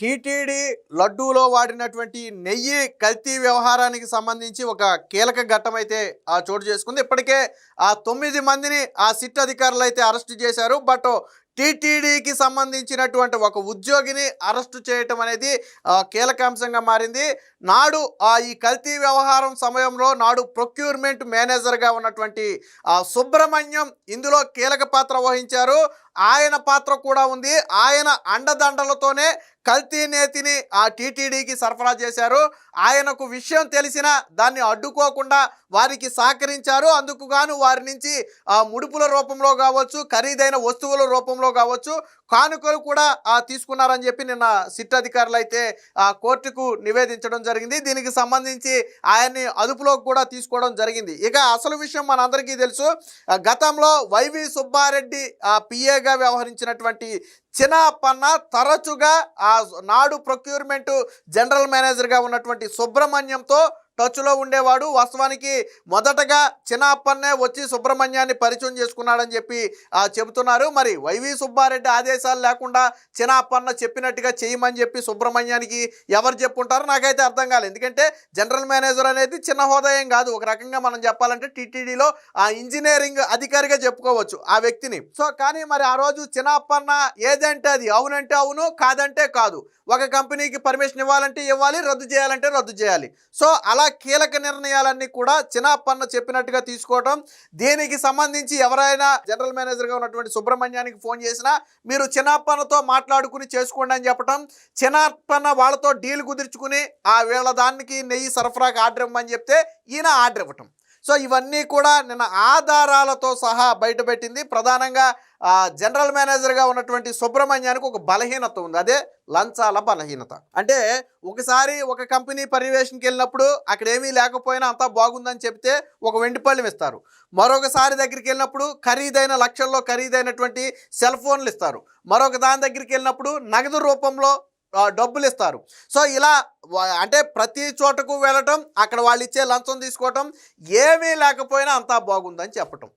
TTD లడ్డూలో వాడినటువంటి నెయ్యి కల్తీ వ్యవహారానికి సంబంధించి ఒక కీలక ఘట్టం అయితే ఆ చోటు చేసుకుంది. ఇప్పటికే ఆ తొమ్మిది మందిని ఆ సిట్ అధికారులు అయితే అరెస్ట్ చేశారు. బట్ టీటీడీకి సంబంధించినటువంటి ఒక ఉద్యోగిని అరెస్టు చేయటం అనేది కీలకాంశంగా మారింది. నాడు ఆ ఈ కల్తీ వ్యవహారం సమయంలో నాడు ప్రొక్యూర్మెంట్ మేనేజర్గా ఉన్నటువంటి సుబ్రహ్మణ్యం ఇందులో కీలక పాత్ర వహించారు. ఆయన పాత్ర కూడా ఉంది. ఆయన అండదండలతోనే కల్తీ నేతిని ఆ టీటీడీకి సరఫరా చేశారు. ఆయనకు విషయం తెలిసిన దాన్ని అడ్డుకోకుండా వారికి సహకరించారు. అందుకు గాను వారి నుంచి ముడుపుల రూపంలో కావచ్చు ఖరీదైన వస్తువుల రూపంలో కావచ్చు కానుకలు కూడా ఆ తీసుకున్నారని చెప్పి నిన్న సిట్ అధికారులు అయితే ఆ కోర్టుకు నివేదించడం జరిగింది. దీనికి సంబంధించి ఆయన్ని అదుపులోకి కూడా తీసుకోవడం జరిగింది. ఇక అసలు విషయం మనందరికీ తెలుసు. గతంలో వైవి సుబ్బారెడ్డి ఆ పిఏగా వ్యవహరించినటువంటి చిన్నప్పన్న తరచుగా ఆ నాడు ప్రొక్యూర్మెంట్ జనరల్ మేనేజర్గా ఉన్నటువంటి సుబ్రహ్మణ్యంతో టచ్లో ఉండేవాడు. వాస్తవానికి మొదటగా చిన్నప్పన్నే వచ్చి సుబ్రహ్మణ్యాన్ని పరిచయం చేసుకున్నాడని చెప్పి చెబుతున్నారు. మరి వైవి సుబ్బారెడ్డి ఆదేశాలు లేకుండా చిన్నప్పన్న చెప్పినట్టుగా చేయమని చెప్పి సుబ్రహ్మణ్యానికి ఎవరు చెప్పుంటారో నాకైతే అర్థం కాలేదు. ఎందుకంటే జనరల్ మేనేజర్ అనేది చిన్న హోదా ఏం కాదు. ఒక రకంగా మనం చెప్పాలంటే టీటీడీలో ఆ ఇంజనీరింగ్ అధికారిగా చెప్పుకోవచ్చు ఆ వ్యక్తిని. సో కానీ మరి ఆ రోజు చిన్నప్పన్న ఏదంటే అది అవునంటే అవును కాదంటే కాదు. ఒక కంపెనీకి పర్మిషన్ ఇవ్వాలంటే ఇవ్వాలి రద్దు చేయాలంటే రద్దు చేయాలి. సో అలా కీలక నిర్ణయాలన్నీ కూడా చిన్నప్పన్న చెప్పినట్టుగా తీసుకోవడం దీనికి సంబంధించి ఎవరైనా జనరల్ మేనేజర్గా ఉన్నటువంటి సుబ్రహ్మణ్యానికి ఫోన్ చేసినా మీరు చిన్నప్పన్నతో మాట్లాడుకుని చేసుకోండి అని చెప్పడం చిన్నప్పన్న వాళ్ళతో డీల్ కుదుర్చుకుని ఆ వీళ్ళ దానికి నెయ్యి సరఫరాకి ఆర్డర్ ఇవ్వమని చెప్తే ఈయన ఆర్డర్ ఇవ్వటం. సో ఇవన్నీ కూడా నిన్న ఆధారాలతో సహా బయటపెట్టింది. ప్రధానంగా జనరల్ మేనేజర్గా ఉన్నటువంటి సుబ్రహ్మణ్యానికి ఒక బలహీనత ఉంది. అదే లంచాల బలహీనత. అంటే ఒకసారి ఒక కంపెనీ పర్యవేక్షణకి వెళ్ళినప్పుడు అక్కడ ఏమీ లేకపోయినా అంతా బాగుందని చెప్తే ఒక వెండిపళ్ళెం ఇస్తారు. మరొకసారి దగ్గరికి వెళ్ళినప్పుడు ఖరీదైన లక్షల్లో ఖరీదైనటువంటి సెల్ ఫోన్లు ఇస్తారు. మరొక దాని దగ్గరికి వెళ్ళినప్పుడు నగదు రూపంలో డబ్బులు ఇస్తారు. సో ఇలా అంటే ప్రతి చోటకు వెళ్ళటం అక్కడ వాళ్ళు ఇచ్చే లంచం తీసుకోవటం ఏమీ లేకపోయినా అంతా బాగుందని చెప్పటం.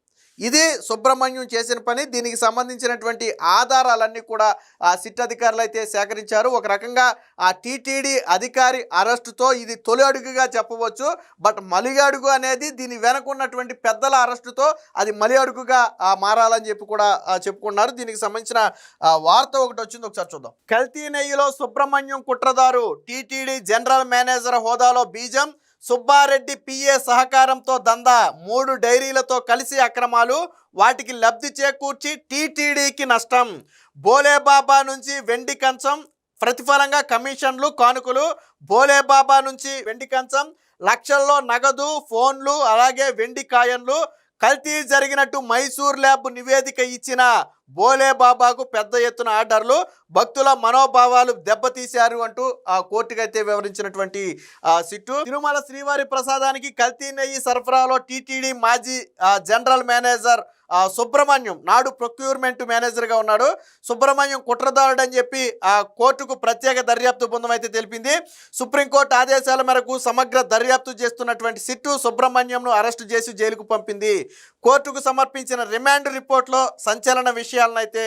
ఇది సుబ్రహ్మణ్యం చేసిన పని దీనికి సంబంధించినటువంటి ఆధారాలన్నీ కూడా ఆ సిట్ అధికారులు అయితే సేకరించారు. ఒక రకంగా ఆ టీటీడీ అధికారి అరెస్టుతో ఇది తొలి అడుగుగా చెప్పవచ్చు. బట్ మలి అడుగు అనేది దీని వెనక ఉన్నటువంటి పెద్దల అరెస్టుతో అది మలి అడుగుగా మారాలని చెప్పి కూడా చెప్పుకున్నారు. దీనికి సంబంధించిన వార్త ఒకటి వచ్చింది. ఒకసారి చూద్దాం. కల్తీ నెయ్యిలో సుబ్రహ్మణ్యం కుట్రదారు టీటీడీ జనరల్ మేనేజర్ హోదాలో బీజం సుబ్బారెడ్డి పిఏ సహకారంతో దందా మూడు డైరీలతో కలిసి అక్రమాలు వాటికి లబ్ధి చేకూర్చి టీటీడీకి నష్టం. బోలేబాబా నుంచి వెండి కంచం ప్రతిఫలంగా కమిషన్లు కానుకలు. బోలేబాబా నుంచి వెండి కంచం లక్షల్లో నగదు ఫోన్లు అలాగే వెండి కాయన్లు. కల్తీ జరిగినట్టు మైసూర్ ల్యాబ్ నివేదిక ఇచ్చిన బోలే బాబాకు పెద్ద ఎత్తున ఆర్డర్లు భక్తుల మనోభావాలు దెబ్బతీశారు అంటూ ఆ కోర్టుకైతే వివరించినటువంటి ఆ సిట్టు. తిరుమల శ్రీవారి ప్రసాదానికి కల్తీ నెయ్యి సరఫరాలో టీటీడీ మాజీ జనరల్ మేనేజర్ సుబ్రహ్మణ్యం నాడు ప్రొక్యూర్మెంట్ మేనేజర్గా ఉన్నాడు. సుబ్రహ్మణ్యం కుట్రదారుడు అని చెప్పి ఆ కోర్టుకు ప్రత్యేక దర్యాప్తు బృందం అయితే తెలిపింది. సుప్రీంకోర్టు ఆదేశాల మేరకు సమగ్ర దర్యాప్తు చేస్తున్నటువంటి సిట్టు సుబ్రహ్మణ్యంను అరెస్టు చేసి జైలుకు పంపింది. కోర్టుకు సమర్పించిన రిమాండ్ రిపోర్ట్లో సంచలన విషయాలను అయితే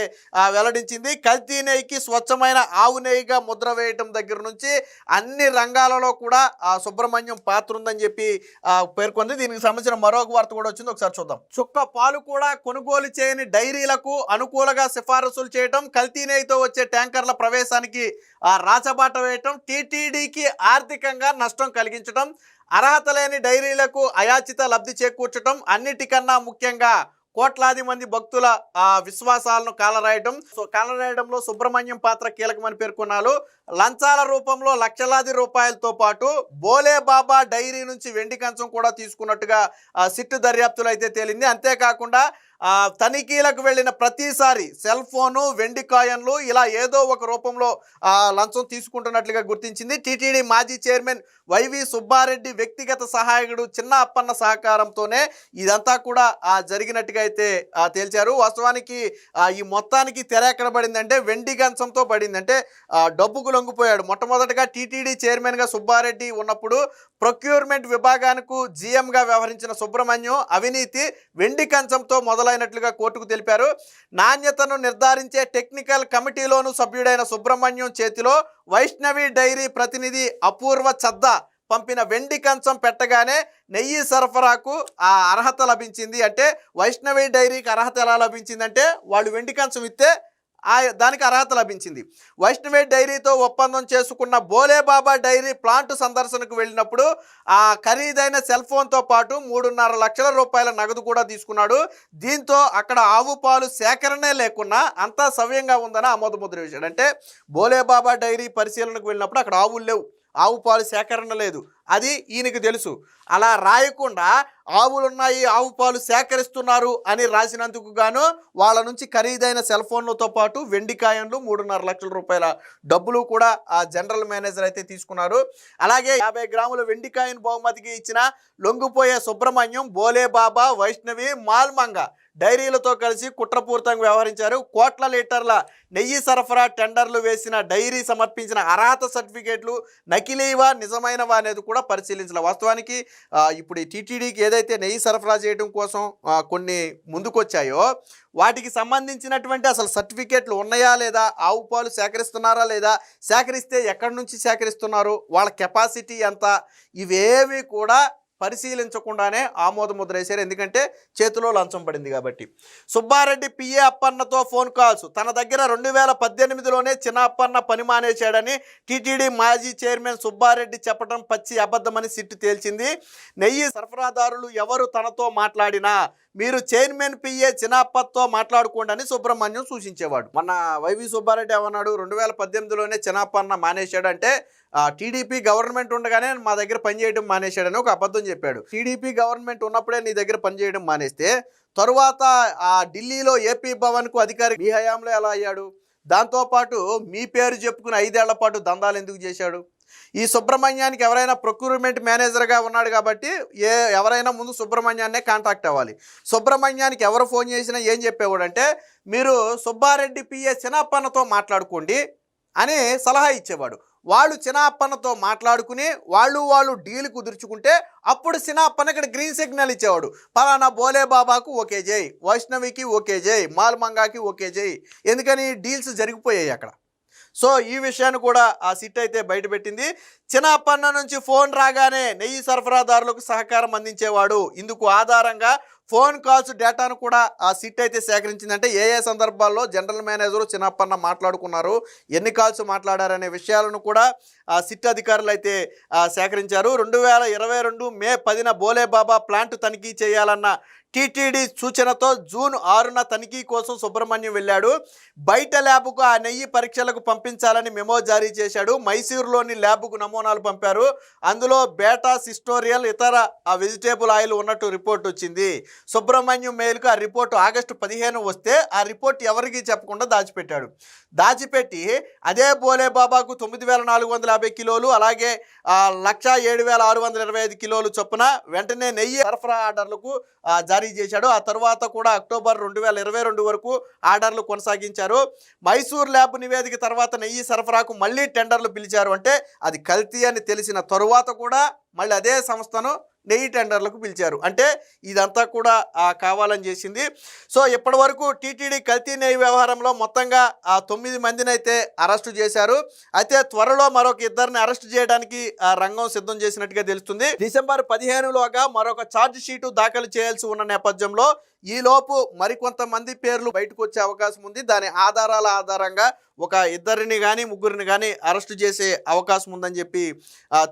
వెల్లడించింది. కల్తీ నెయ్యికి స్వచ్ఛమైన ఆవు నెయ్యిగా ముద్ర వేయటం దగ్గర నుంచి అన్ని రంగాలలో కూడా ఆ సుబ్రహ్మణ్యం పాత్ర ఉందని చెప్పి పేర్కొంది. దీనికి సంబంధించిన మరొక వార్త కూడా వచ్చింది. ఒకసారి చూద్దాం. చుక్క పాలు కూడా కొనుగోలు చేయని డైరీలకు అనుకూలంగా సిఫారసులు చేయటం కల్తీ నెయ్యితో వచ్చే ట్యాంకర్ల ప్రవేశానికి ఆ, రాచబాట వేయటం టీటీడీకి ఆర్థికంగా నష్టం కలిగించడం అర్హత లేని డైరీలకు అయాచిత లబ్ధి చేకూర్చడం అన్నిటికన్నా ముఖ్యంగా కోట్లాది మంది భక్తుల ఆ, విశ్వాసాలను కాలరాయడం. సో కాలరాయడంలో సుబ్రహ్మణ్యం పాత్ర కీలకమని పేర్కొన్నారు. లంచాల రూపంలో లక్షలాది రూపాయలతో పాటు బోలే బాబా డైరీ నుంచి వెండి కంచం కూడా తీసుకున్నట్టుగా సిట్టు దర్యాప్తులు అయితే తేలింది. అంతేకాకుండా తనిఖీలకు వెళ్ళిన ప్రతిసారి సెల్ ఫోను వెండి కాయన్లు ఇలా ఏదో ఒక రూపంలో లంచం తీసుకుంటున్నట్లుగా గుర్తించింది. టీటీడీ మాజీ చైర్మన్ వైవి సుబ్బారెడ్డి వ్యక్తిగత సహాయకుడు చిన్న అప్పన్న సహకారంతోనే ఇదంతా కూడా జరిగినట్టుగా అయితే తేల్చారు. వాస్తవానికి ఈ మొత్తానికి తెర ఎక్కడ పడిందంటే వెండి గంచంతో పడిందంటే డబ్బుకు లొంగిపోయాడు. మొట్టమొదటిగా టీటీడీ చైర్మన్గా సుబ్బారెడ్డి ఉన్నప్పుడు ప్రొక్యూర్మెంట్ విభాగానికి జీఎంగా వ్యవహరించిన సుబ్రహ్మణ్యం అవినీతి వెండి కంచంతో మొదలై నిందితులైనట్లుగా కోర్టుకు తెలిపారు. నాణ్యతను నిర్ధారించే టెక్నికల్ కమిటీలోను సభ్యుడైన సుబ్రహ్మణ్యం చేతిలో వైష్ణవి డైరీ ప్రతినిధి అపూర్వ చద్ద పంపిన వెండి కంచం పెట్టగానే నెయ్యి సరఫరాకు ఆ అర్హత లభించింది. అంటే వైష్ణవి డైరీకి అర్హత ఎలా లభించిందంటే వాళ్ళు వెండి కంచం ఇస్తే ఆ దానికి అర్హత లభించింది. వైష్ణవి డైరీతో ఒప్పందం చేసుకున్న బోలేబాబా డైరీ ప్లాంట్ సందర్శనకు వెళ్ళినప్పుడు ఆ ఖరీదైన సెల్ ఫోన్తో పాటు మూడున్నర లక్షల రూపాయల నగదు కూడా తీసుకున్నాడు. దీంతో అక్కడ ఆవు పాలు సేకరణే లేకున్నా అంతా సవ్యంగా ఉందని ఆమోదముద్ర వేశాడు. అంటే బోలేబాబా డైరీ పరిశీలనకు వెళ్ళినప్పుడు అక్కడ ఆవులు లేవు. ఆవు పాలు సేకరణ లేదు. అది ఈయనకు తెలుసు. అలా రాయకుండా ఆవులున్నాయి ఆవు పాలు సేకరిస్తున్నారు అని రాసినందుకు గాను వాళ్ళ నుంచి ఖరీదైన సెల్ ఫోన్లతో పాటు వెండి కాయన్లు మూడున్నర లక్షల రూపాయల డబ్బులు కూడా ఆ జనరల్ మేనేజర్ అయితే తీసుకున్నారు. అలాగే యాభై గ్రాముల వెండి కాయన్ బహుమతికి ఇచ్చిన లొంగిపోయే సుబ్రహ్మణ్యం బోలే బాబా వైష్ణవి మాల్మంగ డైరీలతో కలిసి కుట్రపూరితంగా వ్యవహరించారు. కోట్ల లీటర్ల నెయ్యి సరఫరా టెండర్లు వేసిన డైరీ సమర్పించిన అర్హత సర్టిఫికేట్లు నకిలీవా నిజమైనవా అనేది కూడా పరిశీలించాలి. వాస్తవానికి ఇప్పుడు ఈ టీటీడీకి ఏదైతే నెయ్యి సరఫరా చేయడం కోసం కొన్ని ముందుకొచ్చాయో వాటికి సంబంధించినటువంటి అసలు సర్టిఫికేట్లు ఉన్నాయా లేదా ఆవు పాలు సేకరిస్తున్నారా లేదా సేకరిస్తే ఎక్కడి నుంచి సేకరిస్తున్నారు వాళ్ళ కెపాసిటీ ఎంత ఇవేవి కూడా పరిశీలించకుండానే ఆమోదముద్ర వేశారు ఎందుకంటే చేతిలో లంచం పడింది కాబట్టి. సుబ్బారెడ్డి పిఏ అప్పన్నతో ఫోన్ కాల్స్. తన దగ్గర రెండు వేల పద్దెనిమిదిలోనే చిన్న అప్పన్న పని మానేశాడని టీటీడీ మాజీ చైర్మన్ సుబ్బారెడ్డి చెప్పడం పచ్చి అబద్ధమని సిట్టు తేల్చింది. నెయ్యి సరఫరాదారులు ఎవరు తనతో మాట్లాడినా మీరు చైర్మన్ పిఏ చినాపత్తో మాట్లాడుకోండి అని సుబ్రహ్మణ్యం సూచించేవాడు. మన వైవి సుబ్బారెడ్డి ఏమన్నాడు? రెండు వేల పద్దెనిమిదిలోనే చినాపన్న మానేశాడంటే టీడీపీ గవర్నమెంట్ ఉండగానే మా దగ్గర పనిచేయడం మానేశాడని ఒక అబద్ధం చెప్పాడు. టీడీపీ గవర్నమెంట్ ఉన్నప్పుడే నీ దగ్గర పనిచేయడం మానేస్తే తరువాత ఆ ఢిల్లీలో ఏపీ భవన్కు అధికారి మీ హయాంలో ఎలా అయ్యాడు? దాంతోపాటు మీ పేరు చెప్పుకుని ఐదేళ్ళ పాటు దందాలు ఎందుకు చేశాడు? ఈ సుబ్రహ్మణ్యానికి ఎవరైనా ప్రొక్యూర్మెంట్ మేనేజర్గా ఉన్నాడు కాబట్టి ఏ ఎవరైనా ముందు సుబ్రహ్మణ్యాన్నే కాంటాక్ట్ అవ్వాలి. సుబ్రహ్మణ్యానికి ఎవరు ఫోన్ చేసినా ఏం చెప్పేవాడంటే మీరు సుబ్బారెడ్డి పిఏ చిన్నప్పన్నతో మాట్లాడుకోండి అని సలహా ఇచ్చేవాడు. వాళ్ళు చినాపన్నతో మాట్లాడుకుని వాళ్ళు వాళ్ళు డీల్ కుదుర్చుకుంటే అప్పుడు చినాపన్న ఇక్కడ గ్రీన్ సిగ్నల్ ఇచ్చేవాడు. పలానా బోలే బాబాకు ఓకే జై వైష్ణవికి ఓకే జై మాల్మంగాకి ఓకే చేయి ఎందుకని డీల్స్ జరిగిపోయాయి అక్కడ. సో ఈ విషయాన్ని కూడా ఆ సిట్ అయితే బయటపెట్టింది చిన్నప్పన్న నుంచి ఫోన్ రాగానే నెయ్యి సరఫరాదారులకు సహకారం అందించేవాడు. ఇందుకు ఆధారంగా ఫోన్ కాల్స్ డేటాను కూడా ఆ సిట్ అయితే సేకరించిందంటే ఏ ఏ సందర్భాల్లో జనరల్ మేనేజరు చిన్నప్పన్న మాట్లాడుకున్నారు. ఎన్ని కాల్స్ మాట్లాడారనే విషయాలను కూడా ఆ సిట్ అధికారులు అయితే సేకరించారు. రెండు వేల ఇరవై రెండు మే పదిన బోలే బాబా ప్లాంట్ తనిఖీ చేయాలన్న టీటీడీ సూచనతో జూన్ ఆరున తనిఖీ కోసం సుబ్రహ్మణ్యం వెళ్ళాడు. బయట ల్యాబ్కు ఆ నెయ్యి పరీక్షలకు పంపించాలని మెమో జారీ చేశాడు. మైసూరులోని ల్యాబ్కు నమూనాలు పంపారు. అందులో బేటా సిస్టోరియల్ ఇతర ఆ వెజిటేబుల్ ఆయిల్ ఉన్నట్టు రిపోర్ట్ వచ్చింది. సుబ్రహ్మణ్యం మెయిల్కు ఆ రిపోర్టు ఆగస్టు పదిహేను వస్తే ఆ రిపోర్ట్ ఎవరికీ చెప్పకుండా దాచిపెట్టాడు. దాచిపెట్టి అదే బోలే బాబాకు తొమ్మిది వేల నాలుగు వందల యాభై కిలోలు అలాగే లక్ష ఏడు వేల ఆరు వందల ఇరవై ఐదు కిలోలు చొప్పున వెంటనే నెయ్యి సరఫరా ఆర్డర్లకు జారీ జారీ చేశాడు. ఆ తర్వాత కూడా అక్టోబర్ రెండు వేల ఇరవై రెండు వరకు ఆర్డర్లు కొనసాగించారు. మైసూర్ ల్యాబ్ నివేదిక తర్వాత నెయ్యి సరఫరాకు మళ్ళీ టెండర్లు పిలిచారు అంటే అది కల్తీ అని తెలిసిన తరువాత కూడా మళ్ళీ అదే సంస్థను నెయ్యి టెండర్లకు పిలిచారు. అంటే ఇదంతా కూడా కావాలని చేసింది. సో ఇప్పటి వరకు టీటీడీ కల్తీ నెయ్యి వ్యవహారంలో మొత్తంగా ఆ తొమ్మిది మందినైతే అరెస్టు చేశారు. అయితే త్వరలో మరొక ఇద్దరిని అరెస్ట్ చేయడానికి ఆ రంగం సిద్ధం చేసినట్టుగా తెలుస్తుంది. డిసెంబర్ పదిహేనులోగా మరొక ఛార్జ్ షీటు దాఖలు చేయాల్సి ఉన్న నేపథ్యంలో ఈలోపు మరికొంతమంది పేర్లు బయటకు వచ్చే అవకాశం ఉంది. దాని ఆధారాల ఆధారంగా ఒక ఇద్దరిని కానీ ముగ్గురిని కానీ అరెస్టు చేసే అవకాశం ఉందని చెప్పి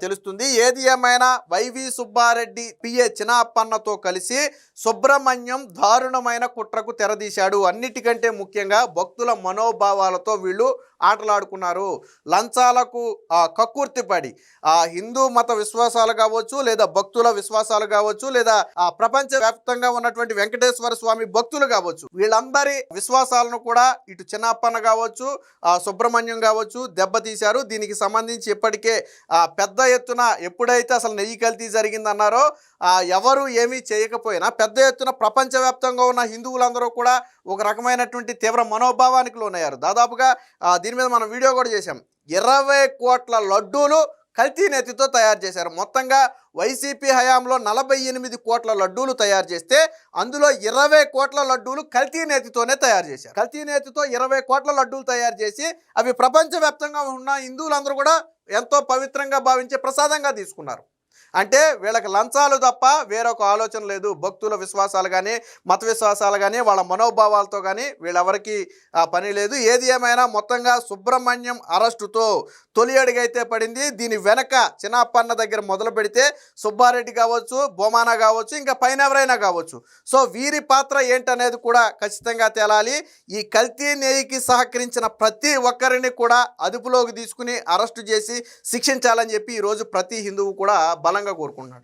తెలుస్తుంది. ఏది ఏమైనా వైవి సుబ్బారెడ్డి పిఏ చిన్నప్పన్నతో కలిసి సుబ్రహ్మణ్యం దారుణమైన కుట్రకు తెరదీశాడు. అన్నిటికంటే ముఖ్యంగా భక్తుల మనోభావాలతో వీళ్ళు ఆటలాడుకున్నారు. లంచాలకు ఆ, కక్కుర్తిపడి ఆ హిందూ మత విశ్వాసాలు కావచ్చు లేదా భక్తుల విశ్వాసాలు కావచ్చు లేదా ప్రపంచవ్యాప్తంగా ప్రపంచ వ్యాప్తంగా ఉన్నటువంటి వెంకటేశ్వర స్వామి భక్తులు కావచ్చు వీళ్ళందరి విశ్వాసాలను కూడా ఇటు చిన్నప్పన్న కావచ్చు ఆ సుబ్రహ్మణ్యం కావచ్చు దెబ్బతీశారు దీనికి సంబంధించి ఇప్పటికే ఆ పెద్ద ఎత్తున ఎప్పుడైతే అసలు నెయ్యి కల్తీ జరిగిందన్నారో ఆ ఎవరు ఏమీ చేయకపోయినా పెద్ద ఎత్తున ప్రపంచవ్యాప్తంగా ఉన్న హిందువులందరూ కూడా ఒక రకమైనటువంటి తీవ్ర మనోభావానికి లోనయ్యారు. దాదాపుగా దీని మీద మనం వీడియో కూడా చేశాం. ఇరవై కోట్ల లడ్డూలు కల్తీ నేతితో తయారు చేశారు. మొత్తంగా వైసీపీ హయాంలో నలభై ఎనిమిది కోట్ల లడ్డూలు తయారు చేస్తే అందులో ఇరవై కోట్ల లడ్డూలు కల్తీ నేతితోనే తయారు చేశారు. కల్తీ నేతితో ఇరవై కోట్ల లడ్డూలు తయారు చేసి అవి ప్రపంచవ్యాప్తంగా ఉన్న హిందువులందరూ కూడా ఎంతో పవిత్రంగా భావించే ప్రసాదంగా తీసుకున్నారు. అంటే వీళ్ళకి లంచాలు తప్ప వేరొక ఆలోచన లేదు. భక్తుల విశ్వాసాలు కానీ మత విశ్వాసాలు కానీ వాళ్ళ మనోభావాలతో కానీ వీళ్ళెవరికి ఆ పని లేదు. ఏది ఏమైనా మొత్తంగా సుబ్రహ్మణ్యం అరెస్టుతో తొలి అడుగైతే పడింది. దీని వెనక చిన్నప్పన్న దగ్గర మొదలు పెడితే సుబ్బారెడ్డి కావచ్చు బొమానా కావచ్చు ఇంకా పైన ఎవరైనా కావచ్చు. సో వీరి పాత్ర ఏంటనేది కూడా ఖచ్చితంగా తేలాలి. ఈ కల్తీ నేయికి సహకరించిన ప్రతి ఒక్కరిని కూడా అదుపులోకి తీసుకుని అరెస్టు చేసి శిక్షించాలని చెప్పి ఈరోజు ప్రతి హిందువు కూడా బలంగా కోరుకుంటున్నాడు.